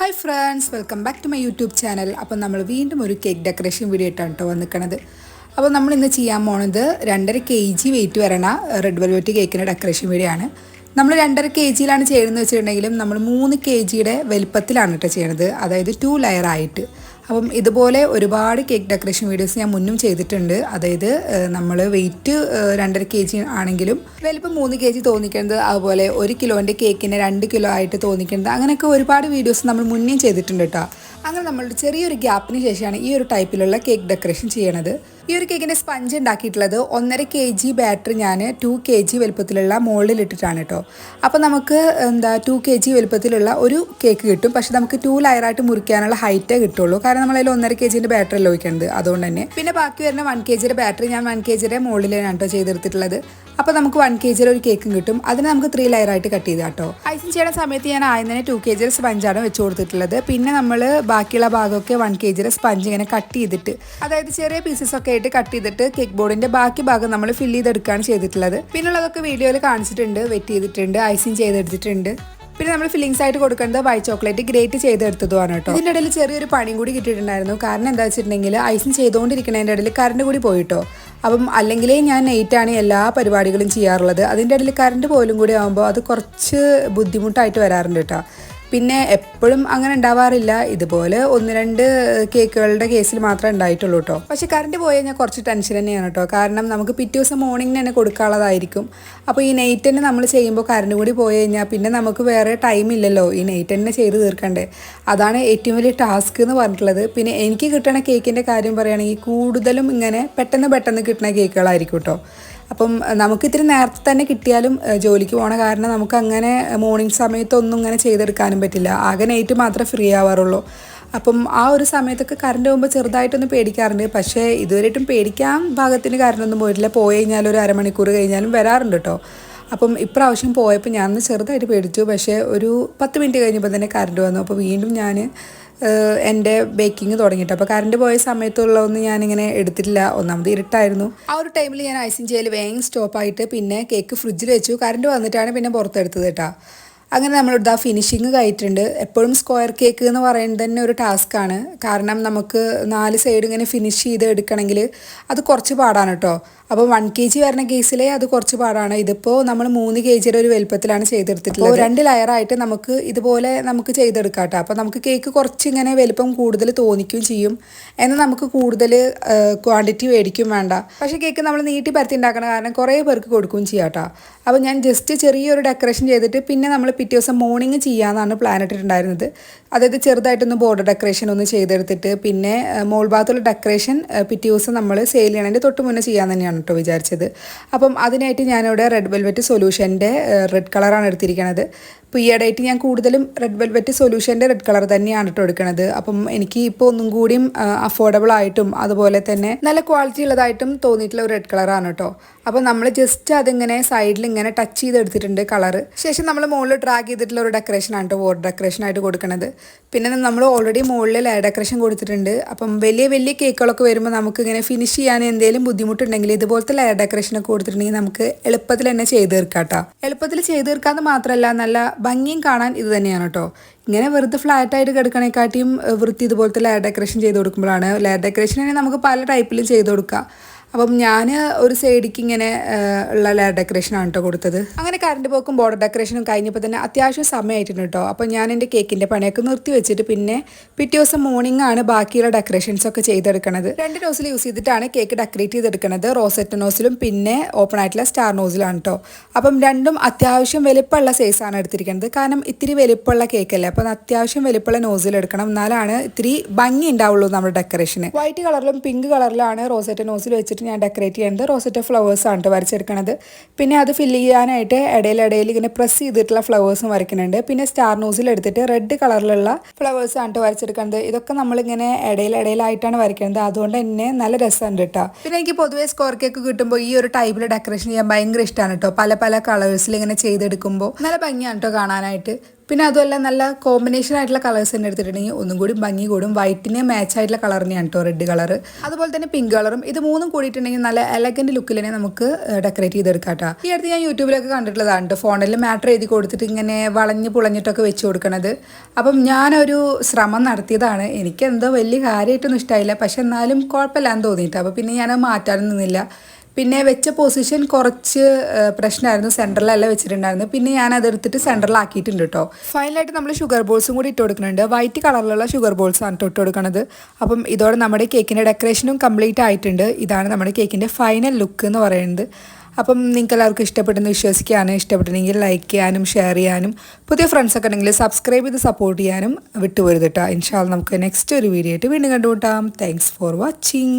Hi friends welcome back to my YouTube channel അപ്പം നമ്മൾ വീണ്ടും ഒരു കേക്ക് ഡെക്കറേഷൻ വീഡിയോ ആയിട്ടാണ് കേട്ടോ വന്നിക്കണത്. അപ്പോൾ നമ്മൾ ഇന്ന് ചെയ്യാൻ പോണത് രണ്ടര കെ ജി വെയിറ്റ് വരണ റെഡ് വെൽവെറ്റ് കേക്കിന്റെ ഡെക്കറേഷൻ വീഡിയോ ആണ്. നമ്മൾ രണ്ടര കെ ജിയിലാണ് ചെയ്യുന്നത് വെച്ചിട്ടുണ്ടെങ്കിലും നമ്മൾ മൂന്ന് കെ ജിയുടെ വലിപ്പത്തിലാണ് കേട്ടോ ചെയ്യണത്. അതായത് ടു ലെയർ ആയിട്ട്. അപ്പം ഇതുപോലെ ഒരുപാട് കേക്ക് ഡെക്കറേഷൻ വീഡിയോസ് ഞാൻ മുന്നും ചെയ്തിട്ടുണ്ട്. അതായത് നമ്മൾ വെയിറ്റ് രണ്ടര കെ ജി ആണെങ്കിലും വലിപ്പം മൂന്ന് കെ ജി തോന്നിക്കുന്നത് അതുപോലെ ഒരു കിലോന്റെ കേക്കിന് രണ്ട് കിലോ ആയിട്ട് തോന്നിക്കുന്നത് അങ്ങനെയൊക്കെ ഒരുപാട് വീഡിയോസ് നമ്മൾ മുന്നേ ചെയ്തിട്ടുണ്ട് കേട്ടോ അങ്ങനെ നമ്മളുടെ ചെറിയൊരു ഗ്യാപ്പിന് ശേഷമാണ് ഈ ഒരു ടൈപ്പിലുള്ള കേക്ക് ഡെക്കറേഷൻ ചെയ്യണത്. ഈ ഒരു കേക്കിന്റെ സ്പഞ്ച് ഉണ്ടാക്കിയിട്ടുള്ളത് ഒന്നര കെ ജി ബാറ്ററി ഞാൻ ടു കെ ജി വലുപ്പത്തിലുള്ള മോൾഡിൽ ഇട്ടിട്ടാണ് കേട്ടോ. അപ്പോൾ നമുക്ക് എന്താ ടു കെ ജി വലുപ്പത്തിലുള്ള ഒരു കേക്ക് കിട്ടും. പക്ഷെ നമുക്ക് ടു ലയറായിട്ട് മുറിക്കാനുള്ള ഹൈറ്റേ കിട്ടുള്ളൂ. കാരണം നമ്മളതിൽ ഒന്നര കെ ജിന്റെ ബാറ്ററി അല്ല ഒഴിക്കേണ്ടത്. അതുകൊണ്ട് തന്നെ. പിന്നെ ബാക്കി വരുന്ന വൺ കെ ജിയുടെ ബാറ്ററി ഞാൻ വൺ കെ ജിയുടെ മോളിലാണ് കേട്ടോ ചെയ്തെടുത്തിട്ടുള്ളത്. അപ്പോൾ നമുക്ക് വൺ കെ ജിയിൽ ഒരു കേക്കും കിട്ടും. അതിന് നമുക്ക് ത്രീ ലെയറായിട്ട് കട്ട് ചെയ്താട്ടോ. ഐസിങ് ചെയ്യുന്ന സമയത്ത് ഞാൻ ആദ്യം തന്നെ ടു കെ ജിയുടെ സ്പഞ്ചാണ് വെച്ച് കൊടുത്തിട്ടുള്ളത്. പിന്നെ നമ്മൾ ബാക്കിയുള്ള ഭാഗമൊക്കെ വൺ കെ ജിയുടെ സ്പഞ്ച് ഇങ്ങനെ കട്ട് ചെയ്തിട്ട്. അതായത് ചെറിയ പീസസ് ഒക്കെ ആയിട്ട് കട്ട് ചെയ്തിട്ട് കേക്ക് ബോർഡിന്റെ ബാക്കി ഭാഗം നമ്മൾ ഫില്ല് ചെയ്തെടുക്കുകയാണ് ചെയ്തിട്ടുള്ളത്. പിന്നുള്ളതൊക്കെ വീഡിയോയിൽ കാണിച്ചിട്ടുണ്ട് വെറ്റ് ചെയ്തിട്ടുണ്ട് ഐസിങ് ചെയ്തെടുത്തിട്ടുണ്ട്. പിന്നെ നമ്മൾ ഫില്ലിങ്സ് ആയിട്ട് കൊടുക്കേണ്ടത് വൈറ്റ് ചോക്ലേറ്റ് ഗ്രേറ്റ് ചെയ്തെടുത്തതുമാണ് കേട്ടോ. ഇതിന്റെ ഇടയിൽ ചെറിയൊരു പണിയും കൂടി കിട്ടിയിട്ടുണ്ടായിരുന്നു. കാരണം എന്താ വെച്ചിട്ടുണ്ടെങ്കിൽ ഐസിങ് ചെയ്തുകൊണ്ടിരിക്കുന്നതിന്റെ ഇടയിൽ കറണ്ട് കൂടി പോയിട്ടോ. അപ്പം അല്ലെങ്കിലേ ഞാൻ നൈറ്റാണ് എല്ലാ പരിപാടികളും ചെയ്യാറുള്ളത്. അതിന്റെ ഇടയിൽ കറണ്ട് പോലും കൂടി ആകുമ്പോൾ അത് കുറച്ച് ബുദ്ധിമുട്ടായിട്ട് വരാറുണ്ട് കേട്ടോ. പിന്നെ എപ്പോഴും അങ്ങനെ ഉണ്ടാവാറില്ല. ഇതുപോലെ ഒന്ന് രണ്ട് കേക്കുകളുടെ കേസിൽ മാത്രമേ ഉണ്ടായിട്ടുള്ളൂ കേട്ടോ പക്ഷെ കറണ്ട് പോയി കഴിഞ്ഞാൽ കുറച്ച് ടെൻഷൻ തന്നെയാണ് കേട്ടോ കാരണം നമുക്ക് പിറ്റേ ദിവസം മോർണിംഗ് തന്നെ കൊടുക്കാനുള്ളതായിരിക്കും. അപ്പോൾ ഈ നൈറ്റ് തന്നെ നമ്മൾ ചെയ്യുമ്പോൾ കറണ്ട് കൂടി പോയി കഴിഞ്ഞാൽ പിന്നെ നമുക്ക് വേറെ ടൈം ഇല്ലല്ലോ. ഈ നൈറ്റ് തന്നെ ചെയ്ത് തീർക്കണ്ടേ. അതാണ് ഏറ്റവും വലിയ ടാസ്ക് എന്ന് പറഞ്ഞിട്ടുള്ളത്. പിന്നെ എനിക്ക് കിട്ടണ കേക്കിന്റെ കാര്യം പറയുകയാണെങ്കിൽ കൂടുതലും ഇങ്ങനെ പെട്ടെന്ന് പെട്ടെന്ന് കിട്ടുന്ന കേക്കുകളായിരിക്കും കേട്ടോ അപ്പം നമുക്ക് ഇത്തിരി നേരത്തെ തന്നെ കിട്ടിയാലും ജോലിക്ക് പോണ കാരണം നമുക്ക് അങ്ങനെ മോർണിംഗ് സമയത്തൊന്നും ഇങ്ങനെ ചെയ്തെടുക്കാനും പറ്റില്ല. ആകെ നൈറ്റ് മാത്രമേ ഫ്രീ ആവാറുള്ളൂ. അപ്പം ആ ഒരു സമയത്തൊക്കെ കറണ്ട് പോകുമ്പോൾ ചെറുതായിട്ടൊന്ന് പേടിക്കാറുണ്ട്. പക്ഷേ ഇതുവരെയായിട്ടും പേടിക്കാൻ ഭാഗത്തിന് കാരണമൊന്നും പോയിട്ടില്ല. പോയി കഴിഞ്ഞാൽ ഒരു അരമണിക്കൂർ കഴിഞ്ഞാലും വരാറുണ്ട് കേട്ടോ അപ്പം ഇപ്രാവശ്യം പോയപ്പോൾ ഞാൻ ചെറുതായിട്ട് പേടിച്ചു. പക്ഷേ ഒരു പത്ത് മിനിറ്റ് കഴിഞ്ഞപ്പോൾ തന്നെ കറണ്ട് വന്നു. അപ്പോൾ വീണ്ടും ഞാൻ എന്റെ ബേക്കിംഗ് തുടങ്ങിയിട്ട്. അപ്പോൾ കറണ്ട് പോയ സമയത്തുള്ളതൊന്നും ഞാനിങ്ങനെ എടുത്തിട്ടില്ല. ഒന്നാമത് ഇരുട്ടായിരുന്നു. ആ ഒരു ടൈമിൽ ഞാൻ ഐസിങ് ചെയ്യൽ വേഗം സ്റ്റോപ്പായിട്ട് പിന്നെ കേക്ക് ഫ്രിഡ്ജിൽ വെച്ചു. കറണ്ട് വന്നിട്ടാണ് പിന്നെ പുറത്തെടുത്തത് കേട്ടോ. അങ്ങനെ നമ്മളിവിടെ ഫിനിഷിങ് കഴിഞ്ഞിട്ടുണ്ട് എപ്പോഴും സ്ക്വയർ കേക്ക് എന്ന് പറയുന്നത് തന്നെ ഒരു ടാസ്ക്കാണ് കാരണം നമുക്ക് നാല് സൈഡ് ഇങ്ങനെ ഫിനിഷ് ചെയ്ത് എടുക്കണമെങ്കിൽ അത് കുറച്ച് പാടാണ് കേട്ടോ. അപ്പോൾ വൺ കെ ജി വരുന്ന കേസിലെ അത് കുറച്ച് പാടാണ്. ഇതിപ്പോൾ നമ്മൾ മൂന്ന് കെ ജിയുടെ ഒരു വലുപ്പത്തിലാണ് ചെയ്തെടുത്തിട്ടുള്ളത്. രണ്ട് ലെയറായിട്ട് നമുക്ക് ഇതുപോലെ നമുക്ക് ചെയ്തെടുക്കാം കേട്ടോ. അപ്പോൾ നമുക്ക് കേക്ക് കുറച്ച് ഇങ്ങനെ വലുപ്പം കൂടുതൽ തോന്നിക്കുകയും ചെയ്യും. എന്നാൽ നമുക്ക് കൂടുതൽ ക്വാണ്ടിറ്റി മേടിക്കും വേണ്ട. പക്ഷേ കേക്ക് നമ്മൾ നീട്ടി പരത്തി ഉണ്ടാക്കണം. കാരണം കുറേ പേർക്ക് കൊടുക്കുകയും ചെയ്യാം കേട്ടോ. അപ്പോൾ ഞാൻ ജസ്റ്റ് ചെറിയൊരു ഡെക്കറേഷൻ ചെയ്തിട്ട് പിന്നെ നമ്മൾ പിറ്റേ ദിവസം മോർണിംഗ് ചെയ്യാമെന്നാണ് പ്ലാൻ ഇട്ടിട്ടുണ്ടായിരുന്നത്. അതായത് ചെറുതായിട്ടൊന്ന് ബോർഡർ ഡെക്കറേഷൻ ഒന്ന് ചെയ്തെടുത്തിട്ട് പിന്നെ മോൾ ഭാഗത്തുള്ള ഡെക്കറേഷൻ പിറ്റേ ദിവസം നമ്മൾ സെയിൽ ചെയ്യണതിന്റെ തൊട്ട് മുന്നേ ചെയ്യാമെന്ന് തന്നെയാണ് കേട്ടോ വിചാരിച്ചത്. അപ്പം അതിനായിട്ട് ഞാനിവിടെ റെഡ് വെൽവെറ്റ് സൊല്യൂഷന്റെ റെഡ് കളറാണ് എടുത്തിരിക്കുന്നത് അപ്പോൾ ഈ ഇടയായിട്ട് ഞാൻ കൂടുതലും റെഡ് വെൽവെറ്റ് സൊല്യൂഷന്റെ റെഡ് കളർ തന്നെയാണ് കേട്ടോ എടുക്കുന്നത് അപ്പം എനിക്ക് ഇപ്പോൾ ഒന്നും കൂടിയും അഫോർഡബിൾ ആയിട്ടും അതുപോലെ തന്നെ നല്ല ക്വാളിറ്റി ഉള്ളതായിട്ടും തോന്നിയിട്ടുള്ള ഒരു റെഡ് കളറാണ് കേട്ടോ അപ്പോൾ നമ്മൾ ജസ്റ്റ് അതിങ്ങനെ സൈഡിൽ ഇങ്ങനെ ടച്ച് ചെയ്ത് എടുത്തിട്ടുണ്ട് കളറ് ശേഷം നമ്മൾ മുകളിൽ ഡ്രാഗ് ചെയ്തിട്ടുള്ള ഒരു ഡെക്കറേഷൻ ആണ് വോർഡ് ഡെക്കറേഷൻ ആയിട്ട് കൊടുക്കുന്നത് പിന്നെ നമ്മൾ ഓൾറെഡി മുകളിൽ ലേ ഡെക്കറേഷൻ കൊടുത്തിട്ടുണ്ട്. അപ്പം വലിയ വലിയ കേക്കുകളൊക്കെ വരുമ്പോൾ നമുക്ക് ഇങ്ങനെ ഫിനിഷ് ചെയ്യാൻ എന്തെങ്കിലും ബുദ്ധിമുട്ടുണ്ടെങ്കിൽ ഇതുപോലത്തെ ലെയർ ഡെക്കറേഷൻ ഒക്കെ കൊടുത്തിട്ടുണ്ടെങ്കിൽ നമുക്ക് എളുപ്പത്തിൽ തന്നെ ചെയ്ത് തീർക്കാം കേട്ടോ എളുപ്പത്തിൽ ചെയ്ത് തീർക്കാമെന്ന് മാത്രമല്ല നല്ല ഭംഗിയും കാണാൻ ഇത് തന്നെയാണ് കേട്ടോ. ഇങ്ങനെ വെറുതെ ഫ്ലാറ്റായിട്ട് കിടക്കണേക്കാട്ടിയും വൃത്തി ഇതുപോലത്തെ ലെയർ ഡെക്കറേഷൻ ചെയ്ത് കൊടുക്കുമ്പോഴാണ് ലെയർ ഡെക്കറേഷൻ നമുക്ക് പല ടൈപ്പിലും ചെയ്ത് കൊടുക്കാം. അപ്പം ഞാൻ ഒരു സൈഡിക്ക് ഇങ്ങനെ ഉള്ള ലെയർ ഡെക്കറേഷനാണ് കേട്ടോ കൊടുത്തത്. അങ്ങനെ കറണ്ട് പോക്കും ബോർഡർ ഡെക്കറേഷനും കഴിഞ്ഞപ്പോൾ തന്നെ അത്യാവശ്യം സമയമായിട്ടുണ്ട് കേട്ടോ അപ്പോൾ ഞാൻ എന്റെ കേക്കിന്റെ പണിയൊക്കെ നിർത്തി വെച്ചിട്ട് പിന്നെ പിറ്റേ ദിവസം മോർണിംഗ് ആണ് ബാക്കിയുള്ള ഡെക്കറേഷൻസ് ഒക്കെ ചെയ്തെടുക്കണത്. രണ്ട് നോസിൽ യൂസ് ചെയ്തിട്ടാണ് കേക്ക് ഡെക്കറേറ്റ് ചെയ്തെടുക്കുന്നത് റോസെറ്റ് നോസിലും പിന്നെ ഓപ്പൺ ആയിട്ടുള്ള സ്റ്റാർ നോസിലാണ് കേട്ടോ അപ്പം രണ്ടും അത്യാവശ്യം വലിപ്പമുള്ള സൈസാണ് എടുത്തിരിക്കുന്നത് കാരണം ഇത്തിരി വലിപ്പമുള്ള കേക്കല്ലേ അപ്പം അത്യാവശ്യം വലിപ്പമുള്ള നോസിൽ എടുക്കണം. എന്നാലാണ് ഇത്തിരി ഭംഗി ഉണ്ടാവുള്ളൂ നമ്മുടെ ഡെക്കറേഷന് വൈറ്റ് കളറിലും പിങ്ക് കളറിലാണ് റോസെറ്റ് നോസിൽ വെച്ചിട്ട് വെച്ചിട്ട് ഞാൻ ഡെക്കറേറ്റ് ചെയ്യുന്നത് റോസറ്റ ഫ്ലവേഴ്സ് ആണ് കേട്ടോ വരച്ചെടുക്കണത്. പിന്നെ അത് ഫില്ല് ചെയ്യാനായിട്ട് ഇടയിലിടയിൽ ഇങ്ങനെ പ്രസ് ചെയ്തിട്ടുള്ള ഫ്ലവേഴ്സും വരയ്ക്കുന്നുണ്ട്. പിന്നെ സ്റ്റാർ നോസിൽ എടുത്തിട്ട് റെഡ് കളറിലുള്ള ഫ്ലവേഴ്സ് ആണ് കേട്ടോ വരച്ചെടുക്കുന്നത് ഇതൊക്കെ നമ്മളിങ്ങനെ ഇടയിലിടയിലായിട്ടാണ് വരയ്ക്കുന്നത് അതുകൊണ്ട് തന്നെ നല്ല രസമുണ്ട് കേട്ടോ പിന്നെ എനിക്ക് പൊതുവേ സ്കോർ കേക്ക് കിട്ടുമ്പോൾ ഈ ഒരു ടൈപ്പിൽ ഡെക്കറേഷൻ ചെയ്യാൻ ഭയങ്കര ഇഷ്ടമാണ് കേട്ടോ പല പല കളേഴ്സിൽ ഇങ്ങനെ ചെയ്തെടുക്കുമ്പോൾ നല്ല ഭംഗിയാണ് കേട്ടോ കാണാനായിട്ട്. പിന്നെ അതുമല്ല നല്ല കോമ്പിനേഷൻ ആയിട്ടുള്ള കളേഴ്സ് തന്നെ എടുത്തിട്ടുണ്ടെങ്കിൽ ഒന്നും കൂടി ഭംഗി കൂടും. വൈറ്റിന് മാച്ച് ആയിട്ടുള്ള കളർ തന്നെയാണ് കേട്ടോ റെഡ് കളർ അതുപോലെ തന്നെ പിങ്ക് കളറും ഇത് മൂന്നും കൂടിയിട്ടുണ്ടെങ്കിൽ നല്ല എലഗന്റ് ലുക്കിൽ തന്നെ നമുക്ക് ഡെക്കറേറ്റ് ചെയ്തെടുക്കാം കേട്ടോ ഈ അടുത്ത് ഞാൻ യൂട്യൂബിലൊക്കെ കണ്ടിട്ടുള്ളതാണ് കേട്ടോ ഫോണിൽ മാറ്റർ എഴുതി കൊടുത്തിട്ട് ഇങ്ങനെ വളഞ്ഞ് പുളഞ്ഞിട്ടൊക്കെ വെച്ച് കൊടുക്കണത്. അപ്പം ഞാനൊരു ശ്രമം നടത്തിയതാണ്. എനിക്ക് എന്തോ വലിയ കാര്യമായിട്ടൊന്നും ഇഷ്ടമായില്ല പക്ഷെ എന്നാലും കുഴപ്പമില്ലാന്ന് തോന്നിയിട്ട്. അപ്പോൾ പിന്നെ ഞാൻ മാറ്റാനും നിന്നില്ല. പിന്നെ വെച്ച പൊസിഷൻ കുറച്ച് പ്രശ്നമായിരുന്നു. സെന്ററിലല്ല വെച്ചിട്ടുണ്ടായിരുന്നു പിന്നെ ഞാൻ അതെടുത്തിട്ട് സെന്ററിലാക്കിയിട്ടുണ്ട് കേട്ടോ ഫൈനലായിട്ട് നമ്മൾ ഷുഗർ ബോൾസും കൂടി ഇട്ട് കൊടുക്കുന്നുണ്ട് വൈറ്റ് കളറിലുള്ള ഷുഗർ ബോൾസ് ആണ് ട്ടോ ഇട്ട് കൊടുക്കുന്നത് അപ്പം ഇതോടെ നമ്മുടെ കേക്കിന്റെ ഡെക്കറേഷനും കംപ്ലീറ്റ് ആയിട്ടുണ്ട്. ഇതാണ് നമ്മുടെ കേക്കിന്റെ ഫൈനൽ ലുക്ക് എന്ന് പറയുന്നത്. അപ്പം നിങ്ങൾക്ക് എല്ലാവർക്കും ഇഷ്ടപ്പെട്ടെന്ന് വിശ്വസിക്കാനും ഇഷ്ടപ്പെട്ടെങ്കിൽ ലൈക്ക് ചെയ്യാനും ഷെയർ ചെയ്യാനും പുതിയ ഫ്രണ്ട്സൊക്കെ ഉണ്ടെങ്കിൽ സബ്സ്ക്രൈബ് ചെയ്ത് സപ്പോർട്ട് ചെയ്യാനും വിട്ടുപോരുത് കേട്ടോ ഇൻഷാൽ നമുക്ക് നെക്സ്റ്റ് ഒരു വീഡിയോ ആയിട്ട് വീണ്ടും കണ്ടുമുട്ടാം. Thanks for watching